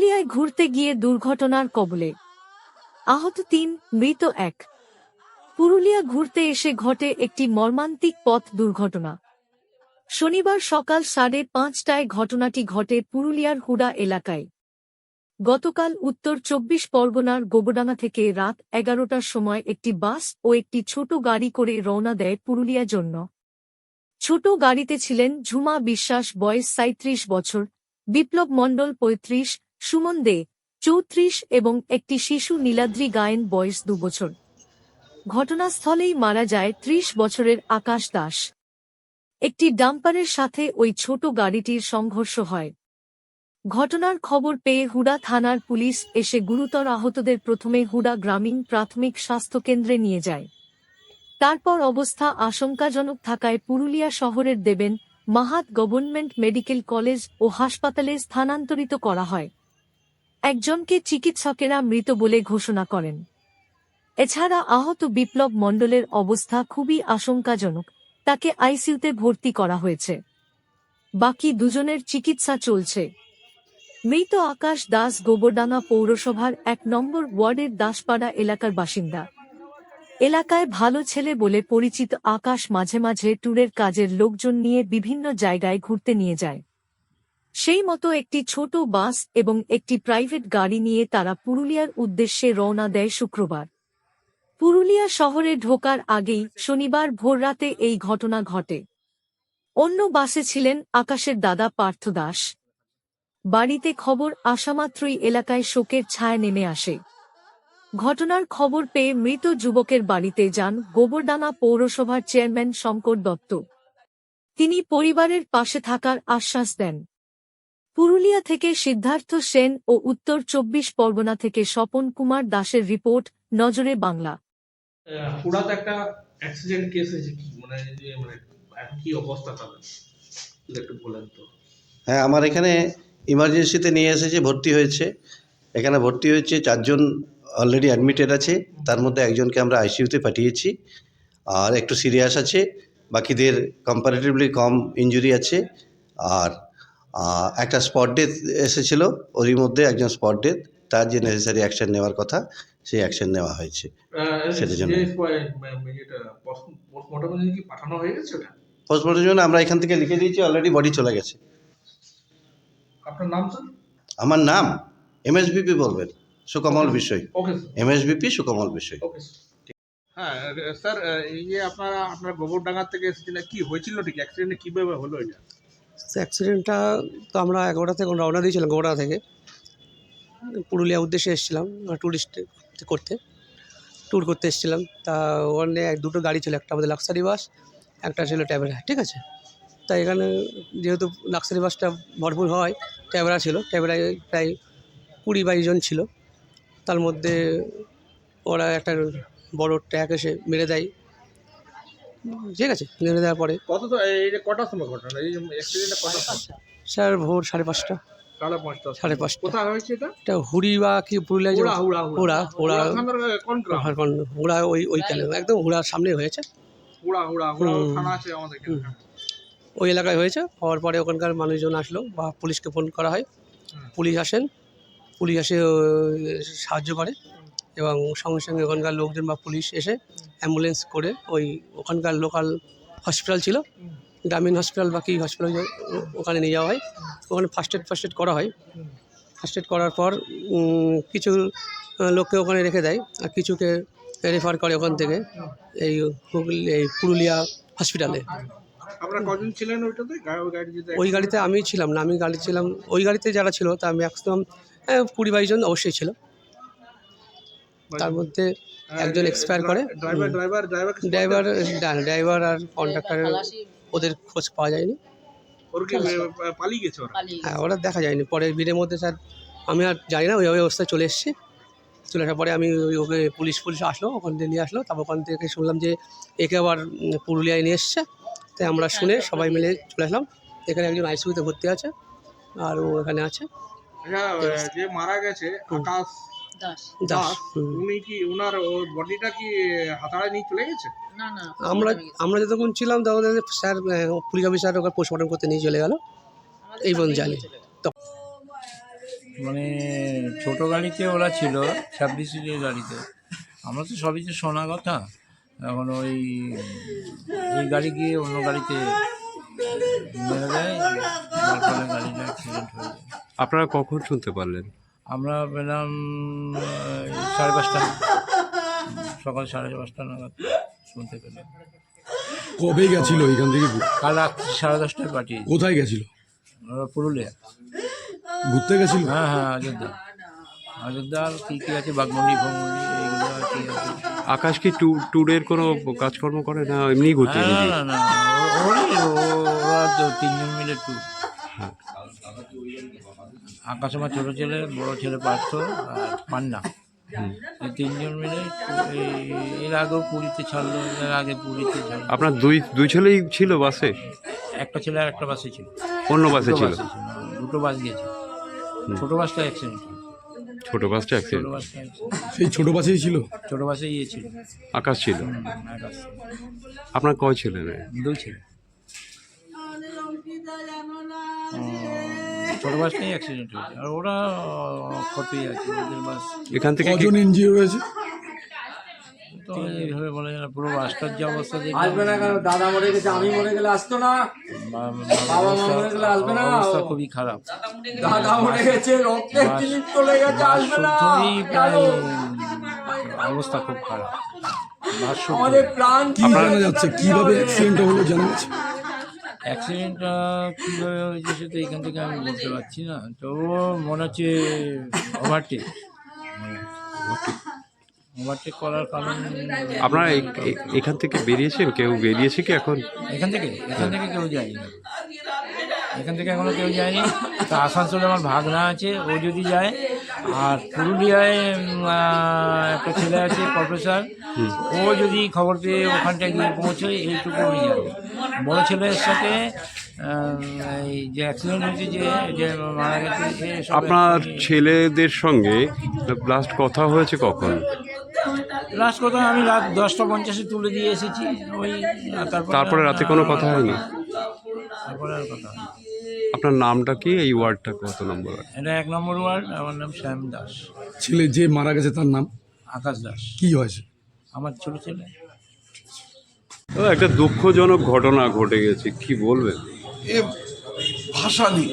পুরুলিয়ায় ঘুরতে গিয়ে দুর্ঘটনার কবলে। আহত তিন, মৃত এক। পুরুলিয়া ঘুরতে এসে ঘটে একটি মর্মান্তিক পথ দুর্ঘটনা। শনিবার সকাল সাড়ে পাঁচটায় ঘটনাটি ঘটে পুরুলিয়ার হুড়া এলাকায়। গতকাল উত্তর চব্বিশ পরগনার গোবডাঙ্গা থেকে রাত এগারোটার সময় একটি বাস ও একটি ছোট গাড়ি করে রওনা দেয় পুরুলিয়ার জন্য। ছোট গাড়িতে ছিলেন ঝুমা বিশ্বাস, বয়স সাঁত্রিশ বছর, বিপ্লব মণ্ডল পঁয়ত্রিশ সুমন দে, চৌত্রিশ এবং একটি শিশু নীলাদ্রি গায়েন বয়স দুবছর ঘটনাস্থলেই মারা যায় ত্রিশ বছরের আকাশ দাস। একটি ডাম্পারের সাথে ওই ছোট গাড়িটির সংঘর্ষ হয়। ঘটনার খবর পেয়ে হুডা থানার পুলিশ এসে গুরুতর আহতদের প্রথমে হুডা গ্রামীণ প্রাথমিক স্বাস্থ্যকেন্দ্রে নিয়ে যায়। তারপর অবস্থা আশঙ্কাজনক থাকায় পুরুলিয়া শহরের Deben Mahato government medical college ও হাসপাতালে স্থানান্তরিত করা হয়। একজনকে চিকিৎসকেরা মৃত বলে ঘোষণা করেন। এছাড়া আহত বিপ্লব মণ্ডলের অবস্থা খুবই আশঙ্কাজনক, তাকে আইসিইউতে ভর্তি করা হয়েছে। বাকি দুজনের চিকিৎসা চলছে। মৃত আকাশ দাস গোবরডাঙ্গা পৌরসভার এক নম্বর ওয়ার্ডের দাসপাড়া এলাকার বাসিন্দা। এলাকায় ভালো ছেলে বলে পরিচিত আকাশ মাঝে মাঝে ট্যুরের কাজের লোকজন নিয়ে বিভিন্ন জায়গায় ঘুরতে নিয়ে যায়। সেই মতো একটি ছোট বাস এবং একটি প্রাইভেট গাড়ি নিয়ে তারা পুরুলিয়ার উদ্দেশ্যে রওনা দেয় শুক্রবার। পুরুলিয়া শহরে ঢোকার আগেই শনিবার ভোররাতে এই ঘটনা ঘটে। অন্য বাসে ছিলেন আকাশের দাদা পার্থ দাস। বাড়িতে খবর আসামাত্রই এলাকায় শোকের ছায়া নেমে আসে। ঘটনার খবর পেয়ে মৃত যুবকের বাড়িতে যান গোবরডাঙ্গা পৌরসভার চেয়ারম্যান শঙ্কর দত্ত। তিনি পরিবারের পাশে থাকার আশ্বাস দেন। পুরুলিয়া থেকে সিদ্ধার্থ সেন ও উত্তর চব্বিশ পরগনা থেকে স্বপন কুমার দাসের রিপোর্ট নজরে বাংলা। পুরাতে একটা অ্যাক্সিডেন্ট কেস হয়েছে কি? মানে মানে কি অবস্থা তাদের একটু বলেন তো। হ্যাঁ আমার এখানে ইমার্জেন্সিতে নিয়ে এসেছে ভর্তি হয়েছে। এখানে ভর্তি হয়েছে চারজন অলরেডি অ্যাডমিটেড আছে। তার মধ্যে একজনকে আমরা আইসিইউতে পাঠিয়েছি। আর একটু সিরিয়াস আছে। বাকিদের কম্পারেটিভলি কম ইনজুরি আছে। আর একটা স্পট ডেথ এসেছিল ওরই মধ্যে একজন স্পট ডেথ তার যে নেসেসারি অ্যাকশন নেওয়ার কথা সেই অ্যাকশন নেওয়া হয়েছে। সেটার জন্য। পোস্টমর্টমের জন্য আমরা এখান থেকে লিখে দিয়েছি অলরেডি বডি চলে গেছে। আপনার নাম স্যার আমার নাম এমএসবিপি বলবেন সুকমল বিষয় ওকে এমএসবিপি সুকমল বিষয় ওকে হ্যাঁ স্যার এই যে আপনারা আপনার গোবরডাঙ্গা থেকে এসেছিলেন কি হয়েছিল ঠিক? অ্যাক্সিডেন্টে কীভাবে হলো এটা? অ্যাক্সিডেন্টটা তো আমরা এগারোটা থেকে রওনা দিয়েছিলাম গোড়া থেকে। পুরুলিয়া উদ্দেশ্যে এসেছিলাম ট্যুরিস্ট করতে ট্যুর করতে এসেছিলাম। তা ওখানে এক দুটো গাড়ি ছিল, একটা আমাদের লাক্সারি বাস একটা ছিল ট্যাবেরা ঠিক আছে? তা এখানে যেহেতু লাক্সারি বাসটা ভরপুর হয় ট্যাবেরা ছিল ট্যাবেরায় প্রায় কুড়ি বাইশ জন ছিল। তার মধ্যে ওরা একটা বড় ট্র্যাক এসে মেরে দেয়। ঠিক আছে মেরে দেওয়ার পরে। কত তো এই যে কটার সময় ঘটনা? এই অ্যাক্সিডেন্টটা কটার সময়? স্যার ভোর সাড়ে পাঁচটা। সাড়ে পাঁচটা। সাড়ে পাঁচটা। কোথায় হয়েছে এটা? এটা হুড়ি বা কি পুরুলিয়া যে হুড়া হুড়া হুড়া, হুড়া। ওখানকার কোন হুড়া ওই ওইখানে একদম হুড়ার সামনে হয়েছে। হুড়া হুড়া হুড়া থানা আছে আমাদের ওই এলাকায় হয়েছে। হওয়ার পরে ওখানকার মানুষজন আসলো বা পুলিশকে ফোন করা হয়। পুলিশ আসেন। পুলিশ এসে সাহায্য করে। এবং সঙ্গে সঙ্গে ওখানকার লোকজন বা পুলিশ এসে অ্যাম্বুলেন্স করে ওই ওখানকার লোকাল হসপিটাল ছিল গ্রামীণ হসপিটাল বা কী হসপিটাল ওখানে নিয়ে যাওয়া হয়। ওখানে ফার্স্ট এড ফার্স্ট এড করা হয়। ফার্স্ট এড করার পর কিছু লোককে ওখানে রেখে দেয় আর কিছুকে রেফার করে ওখান থেকে এই হুগলি এই পুরুলিয়া হসপিটালে। ওই গাড়িতে আমি ছিলাম না আমি গাড়ি ছিলাম ওই গাড়িতে যারা ছিল তা ম্যাক্সিমাম কুড়ি বাইশ জন অবশ্যই ছিল। তার মধ্যে একজন এক্সপায়ার করে। Driver driver driver driver driver আর কন্ডাক্টরের ওদের খোঁজ পাওয়া যায়নি। ওর কি আহ, পালিয়ে গেছে ওরা? হ্যাঁ ওরা দেখা যায়নি। পরে ভিড়ের মধ্যে স্যার আমি আর জানি না ওই ওই অবস্থায় চলে এসেছি। চলে আসার পরে আমি ওই ওকে পুলিশ পুলিশ আসলো ওখান থেকে নিয়ে আসলো। তারপর ওখান থেকে শুনলাম যে একে আবার পুরুলিয়ায় নিয়ে এসছে। তাই আমরা শুনে সবাই মিলে চলে আসলাম। এখানে একজন আইসিউতে ভর্তি আছে আর ও এখানে আছে। আচ্ছা যে মারা গেছে আকাশ দাস উনি কি ওনার বডিটা কি হাতাড়ায় নিয়ে চলে গেছে? না না আমরা আমরা যতক্ষণ ছিলাম তখন স্যার পুলিশ অফিসার ওকে পোস্টমর্টম করতে নিয়ে চলে গেল। এই পর্যন্ত জানি। মানে ছোট গাড়িতে ওরা ছিল ছাব্বিশ সিটের গাড়িতে। আমরা তো সবই তো শোনা কথা এখন ওই ওই গাড়ি গিয়ে অন্য গাড়িতে মেরে দেয় গাড়িটা অ্যাক্সিডেন্ট হয়ে যায়। আপনারা কখন শুনতে পারলেন? আমরা পেলাম সাড়ে পাঁচটা সকাল সাড়ে পাঁচটা নাগাদ শুনতে পেলাম কবে গেছিল এখান থেকে? কাল রাত্রি সাড়ে দশটায় পাঠিয়ে কোথায় গেছিল? ওরা পুরুলিয়া। ঘুরতে গেছিল? হ্যাঁ হ্যাঁ অযোধ্যা। অযোধ্যা আর কী কী আছে? বাগমুন্ডি ফগমুন্ডি এইগুলো আর কি আছে। আকাশ কি ট্যুর ট্যুরের কোনো কাজকর্ম করে না এমনি ঘুরতে হ্যাঁ, না না না ও- ওরা তো তিনজন মিলে টু আকাশ আমার ছোটো ছেলে বড় ছেলে পার্থ আর পান্না। এই তিনজন মিলে এই- এর আগেও পুরীতে ছাড়লো এর আগে পুরীতে ছাড়লো। আপনার দুই দুই ছেলেই ছিল বাসে? একটা ছেলে আর একটা বাসে ছিল। অন্য বাসে ছিল? দুটো বাস গেছে। ছোটো বাসটা অ্যাক্সিডেন্ট ছোট বাসটা অ্যাক্সিডেন্ট। সেই ছোট বাসেই ছিল? ছোটো বাসে ইয়ে ছিল। আকাশ ছিল? আপনার কয় ছেলে দুই ছেলে। ছোটো বাসটাই অ্যাক্সিডেন্ট হয়েছে। আর ওরা ক্ষতি আছে ওদের বাস। এখান থেকে কজন এনজিও রয়েছে তো এইভাবে বলা যায় না পুরো বাসটার যে অবস্থা দেখলাম, আসবে না কেন? দাদা মরে গেছে আমি মরে গেলে আসতো না। বাবা মা মরে গেলে আসবে না? অবস্থা খুবই খারাপ। দাদা মরে গেছে। বাস- ক্লিপ চলে গেছে আসবে না। প্রায় অবস্থা খুব খারাপ। বাস আমাদের প্রাণ কি যাচ্ছে কীভাবে অ্যাক্সিডেন্টটা হলো জানা যাচ্ছে অ্যাক্সিডেন্টটা কীভাবে হয়েছে সেটা এখান থেকে আমি বলতে পারছি না। তো মনে হচ্ছে ওভারটেক ওভারটেক করার কারণ আপনারা এখান থেকে বেরিয়েছেন? কেউ বেরিয়েছে কি এখন? এখান থেকে এখান থেকে কেউ যায়নি। এখান থেকে এখনও কেউ যায়নি। তা আসানসোলে আমার ভাগনা আছে ও যদি যায় আর পুরুলিয়ায় একটা ছেলে আছে প্রফেসর ও যদি খবর পেয়ে ওখানটায় গিয়ে পৌঁছয় এইটুকু আমি জানি। বড় ছেলের সাথে এই যে অ্যাক্সিডেন্ট হয়েছে যে যে মারা গেছে আপনার ছেলেদের সঙ্গে লাস্ট কথা হয়েছে কখন? লাস্ট কথা আমি রাত দশটা পঞ্চাশে তুলে দিয়ে এসেছি ওই তারপরে তারপরে রাতে কোনো কথা হয়নি? তারপরে আর কথা হয়নি। আপনার নামটা কি? এই ওয়ার্ডটা কত নম্বর এটা এক নম্বর ওয়ার্ড আমার নাম শ্যাম দাস। ছেলে যে মারা গেছে তার নাম? আকাশ দাস। কি হয়েছে? আমার ছোট ছেলে। একটা দুঃখজনক ঘটনা ঘটে গেছে, কি বলবেন? এ ভাষা নেই।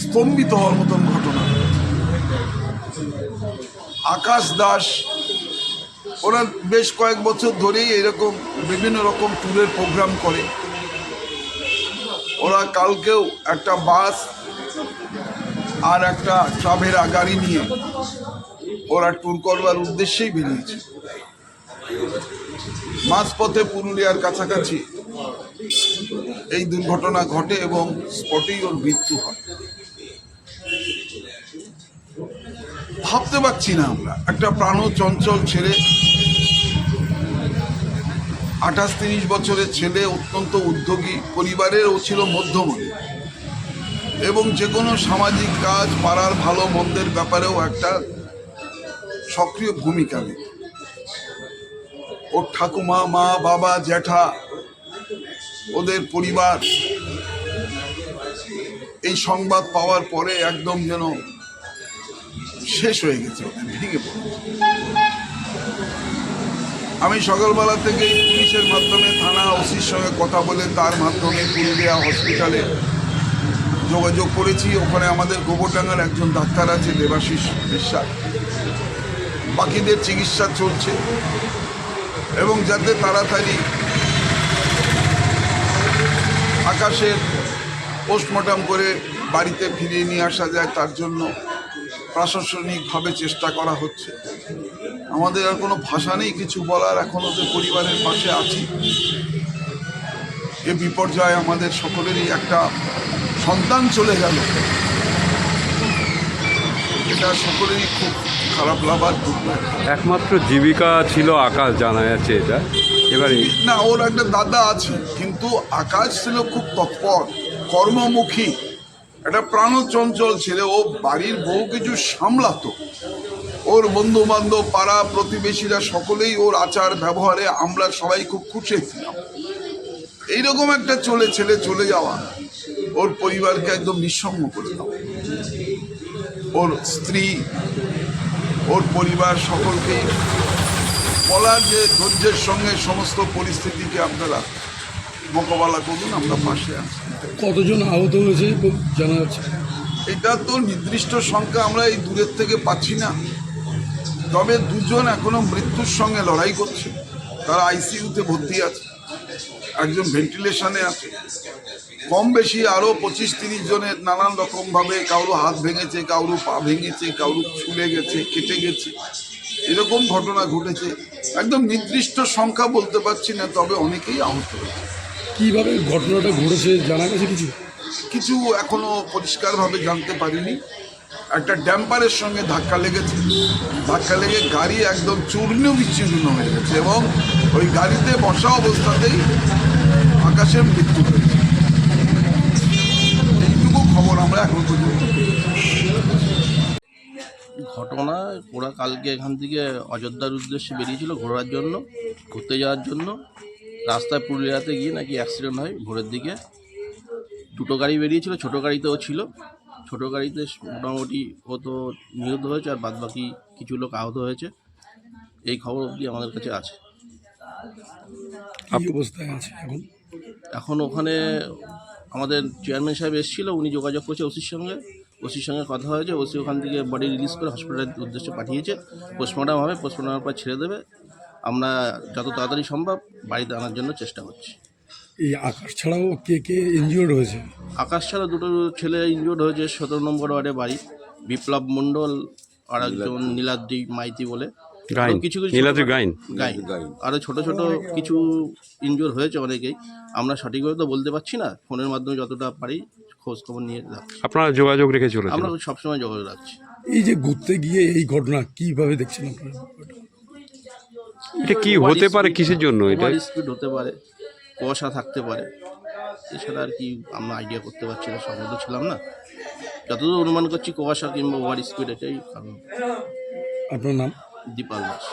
স্তম্ভিত হওয়ার মতন ঘটনা। আকাশ দাস ওরা বেশ কয়েক বছর ধরেই এরকম বিভিন্ন রকম ট্যুরের প্রোগ্রাম করে। ওরা কালকেও একটা বাস আর একটা ট্রাভেরা গাড়ি নিয়ে ওরা ট্যুর করবার উদ্দেশ্যেই বেরিয়েছে। মাঝপথে পুরুলিয়ার কাছাকাছি এই দুর্ঘটনা ঘটে এবং স্পটেই ওর মৃত্যু হয়। ভাবতে পারছি না আমরা। একটা প্রাণ চঞ্চল ছেলে, আঠাশ তিরিশ বছরের ছেলে, অত্যন্ত উদ্যোগী, পরিবারের ও ছিল মধ্যমণি এবং যে কোনো সামাজিক কাজ, পাড়ার ভালো মন্দের ব্যাপারেও একটা সক্রিয় ভূমিকা নেই ওর ঠাকুমা, মা, বাবা, জ্যাঠা, ওদের পরিবার। এই সংবাদ পাওয়ার পরে একদম যেন শেষ হয়ে গেছে, ভেঙে পড়েছে আমি সকালবেলা থেকে পুলিশের মাধ্যমে থানা ওসির সঙ্গে কথা বলে তার মাধ্যমে পুরুলিয়া হসপিটালে যোগাযোগ করেছি। ওখানে আমাদের গোবরডাঙ্গার একজন ডাক্তার আছে, দেবাশিস বিশ্বাস। বাকিদের চিকিৎসা চলছে। এবং যাতে তাড়াতাড়ি আকাশের পোস্টমর্টম করে বাড়িতে ফিরিয়ে নিয়ে আসা যায়, তার জন্য প্রশাসনিকভাবে চেষ্টা করা হচ্ছে। আমাদের আর কোনো ভাষা নেই, কিছু বলার এখন ওদের পরিবারের পাশে আছি। এ বিপর্যয় আমাদের সকলেরই একটা সন্তান চলে গেল। এটা সকলেরই খুব খারাপ লাগার একমাত্র জীবিকা ছিল আকাশ জানা যাচ্ছে এটা। এবারে না ওর একটা দাদা আছে কিন্তু আকাশ ছিল খুব তৎপর কর্মমুখী একটা প্রাণচঞ্চল ছেলে ও বাড়ির বহু কিছু সামলাতো। ওর বন্ধু বান্ধব পাড়া প্রতিবেশীরা সকলেই ওর আচার ব্যবহারে আমরা সবাই খুব খুশি ছিলাম। এইরকম একটা চলে ছেলে চলে যাওয়া ওর পরিবারকে একদম নিঃসঙ্গ করে দাও। ওর স্ত্রী ওর পরিবার সকলকেই বলার যে ধৈর্যের সঙ্গে সমস্ত পরিস্থিতিকে আপনারা মোকাবেলা করুন আমরা পাশে আছি। কতজন আহত হয়েছে জানা যাচ্ছে? এটা তো নির্দিষ্ট সংখ্যা আমরা এই দূরের থেকে পাচ্ছি না। তবে দুজন এখনও মৃত্যুর সঙ্গে লড়াই করছে। তারা আইসিইউতে ভর্তি আছে। একজন ভেন্টিলেশনে আছে। কম বেশি আরও পঁচিশ তিরিশ জনের নানান রকমভাবে কারও হাত ভেঙেছে কারও পা ভেঙেছে কারও ছুলে গেছে কেটে গেছে। এরকম ঘটনা ঘটেছে। একদম নির্দিষ্ট সংখ্যা বলতে পারছি না তবে অনেকেই আহত হয়েছে। কীভাবে ঘটনাটা ঘটেছে জানা গেছে কিছু? কিছু এখনও পরিষ্কারভাবে জানতে পারিনি। একটা ড্যাম্পারের সঙ্গে ধাক্কা লেগেছে। ধাক্কা লেগে গাড়ি একদম চূর্ণ বিচ্ছিন্ন হয়ে গেছে এবং ওই গাড়িতে বসা অবস্থাতেই আকাশের মৃত্যু হয়েছে। এইটুকু খবর আমরা এখন পর্যন্ত ঘটনা, ওরা কালকে এখান থেকে অযোধ্যার উদ্দেশ্যে বেরিয়েছিল ঘোরার জন্য, ঘুরতে যাওয়ার জন্য। রাস্তায় পুরুলিয়াতে গিয়ে নাকি অ্যাক্সিডেন্ট হয় ভোরের দিকে। দুটো গাড়ি বেরিয়েছিল, ছোটো গাড়িতেও ছিল। ছোটো গাড়িতে মোটামুটি ও তো নিহত হয়েছে আর বাদবাকি কিছু লোক আহত হয়েছে এই খবর অবধি আমাদের কাছে আছে। অবস্থায় আছে এখন? এখন ওখানে আমাদের চেয়ারম্যান সাহেব এসেছিল উনি যোগাযোগ করছে ওসির সঙ্গে ওসির সঙ্গে কথা হয়েছে ওসি ওখান থেকে বডি রিলিজ করে হসপিটালের উদ্দেশ্যে পাঠিয়েছে। পোস্টমর্টম হবে পোস্টমর্টমের পর ছেড়ে দেবে। আমরা যত তাড়াতাড়ি সম্ভব বাড়িতে আনার জন্য চেষ্টা করছি। এই আকাশ ছাড়াও কে কে ইনজিওর্ড হয়েছে? আকাশ ছাড়া দুটো ছেলে ইনজোর্ড হয়েছে সতেরো নম্বর ওয়ার্ডে বাড়ি। বিপ্লব মণ্ডল আর একজন নীলাদ্রি। মাইতি বলে। কিছু কিছু নীলাদ্রি গাইন। গাইন। আরও ছোট ছোট কিছু ইনজোর হয়েছে অনেকেই। আমরা সঠিকভাবে তো বলতে পারছি না ফোনের মাধ্যমে যতটা পারি খোঁজ খবর নিয়ে রাখছি। আপনারা যোগাযোগ রেখে চলেছেন? আমরা সবসময় যোগাযোগ রাখছি। এই যে ঘুরতে গিয়ে এই ঘটনা কীভাবে দেখছেন আপনারা? এটা কি হতে পারে? কিসের জন্য এটা? স্পিড হতে পারে। কুয়াশা থাকতে পারে। এছাড়া আর কি আমরা আইডিয়া করতে পারছি না সম্মত ছিলাম না। যতদূর অনুমান করছি কুয়াশা কিংবা ওভার স্পিড এটাই কারণ আপনার নাম? দীপাল দাস।